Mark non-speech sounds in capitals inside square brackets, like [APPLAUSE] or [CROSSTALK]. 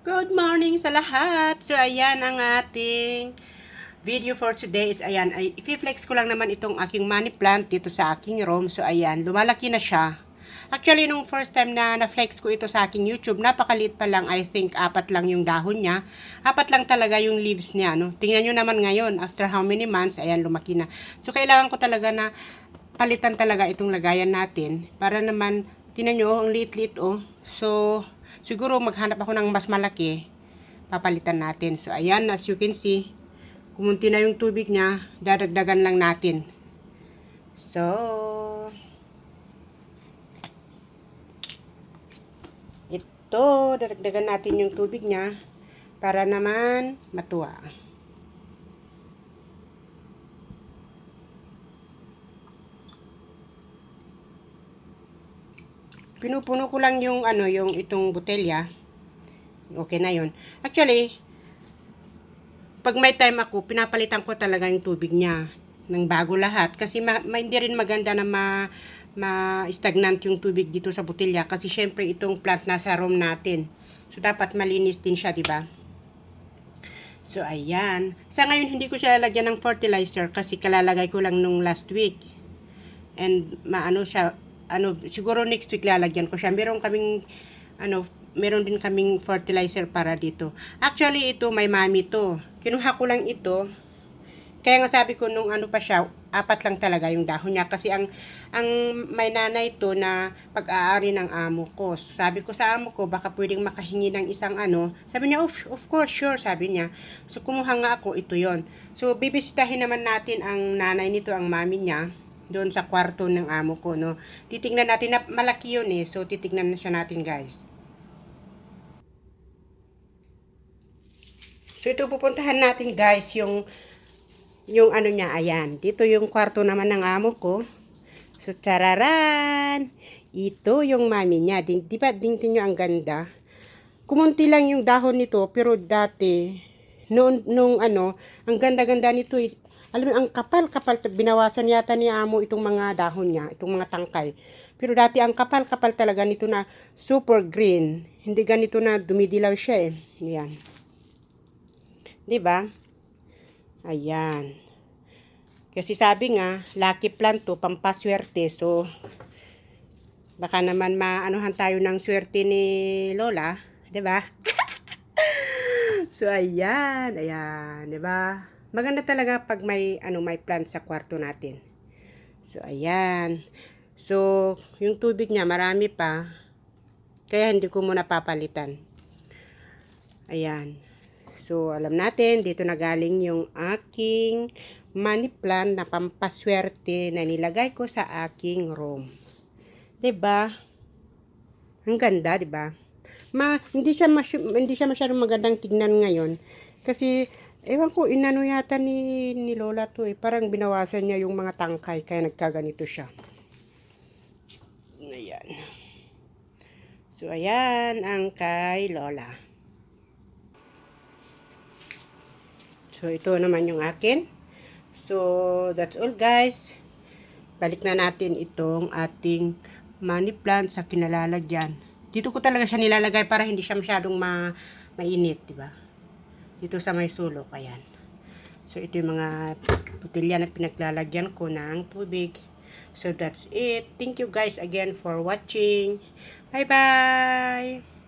Good morning sa lahat! So, ayan ang ating video for today is, ayan, ay, i-flex ko lang naman itong aking money plant dito sa aking room. So, ayan, lumalaki na siya. Actually, nung first time na na-flex ko ito sa aking YouTube, napakaliit pa lang. I think, apat lang yung dahon niya. Apat lang talaga yung leaves niya, no? Tingnan nyo naman ngayon, after how many months, ayan, lumaki na. So, kailangan ko talaga na palitan talaga itong lagayan natin para naman, tingnan nyo, ang liit-liit, oh. So, siguro maghanap ako ng mas malaki, papalitan natin. So, ayan, as you can see, kumunti na yung tubig niya, dadagdagan lang natin. So, ito, dadagdagan natin yung tubig niya para naman matuwa. Pinupuno ko lang yung ano, yung itong botelya. Okay na yun. Actually, pag may time ako, pinapalitan ko talaga yung tubig niya ng bago lahat kasi ma, ma- hindi rin maganda na ma ma-stagnant yung tubig dito sa botelya kasi syempre itong plant nasa room natin. So dapat malinis din siya, di ba? So ayan. Sa ngayon hindi ko siya lalagyan ng fertilizer kasi kalalagay ko lang nung last week. And maano siya, ano, siguro next week lalagyan ko siya. Meron kaming, ano, meron din kaming fertilizer para dito. Actually, ito, may mami to. Kinuha ko lang ito. Kaya nga sabi ko nung ano pa siya, apat lang talaga yung dahon niya. Kasi ang, ang may nanay to na pag-aari ng amo ko. Sabi ko sa amo ko, baka pwedeng makahingi ng isang ano. Sabi niya, of, of course, sure, sabi niya. So, kumuha nga ako, ito yon So, bibisitahin naman natin ang nanay nito, ang mami niya doon sa kwarto ng amo ko, no. Titingnan natin na malaki yun eh. So, titingnan na siya natin, guys. So, ito pupuntahan natin, guys, yung yung ano niya, ayan. Dito yung kwarto naman ng amo ko. So, tararan! Ito yung mami niya. Di, di ba, nyo ang ganda? Kumunti lang yung dahon nito, pero dati, noon, nung ano, ang ganda-ganda nito, eh. Alam mo, ang kapal-kapal, binawasan yata ni amo itong mga dahon niya, itong mga tangkay. Pero dati, ang kapal-kapal talaga nito na super green. Hindi ganito na dumidilaw siya eh. Yan. Ba? Ayan. Kasi sabi nga, lucky plant to, pampaswerte. So, baka naman maanuhan tayo ng swerte ni Lola. ba? [LAUGHS] so, ayan. Ayan. ba? Maganda talaga pag may, ano, may plant sa kwarto natin. So, ayan. So, yung tubig niya, marami pa. Kaya hindi ko muna papalitan. Ayan. So, alam natin, dito na galing yung aking money plant na pampaswerte na nilagay ko sa aking room. 'Di ba? Ang ganda, 'di ba? Ma, hindi siya hindi siya masyadong magandang tignan ngayon kasi ewan ko inano yata ni ni Lola to eh, parang binawasan niya yung mga tangkay kaya nagkaganito siya. Ayan. So ayan ang kay Lola. So, ito naman yung akin. So, that's all guys. Balik na natin itong ating money plant sa kinalalagyan. Dito ko talaga siya nilalagay para hindi siya masyadong ma mainit, di ba? Dito sa may sulok, ayan. So, ito yung mga putilya na pinaglalagyan ko ng tubig. So, that's it. Thank you guys again for watching. Bye-bye!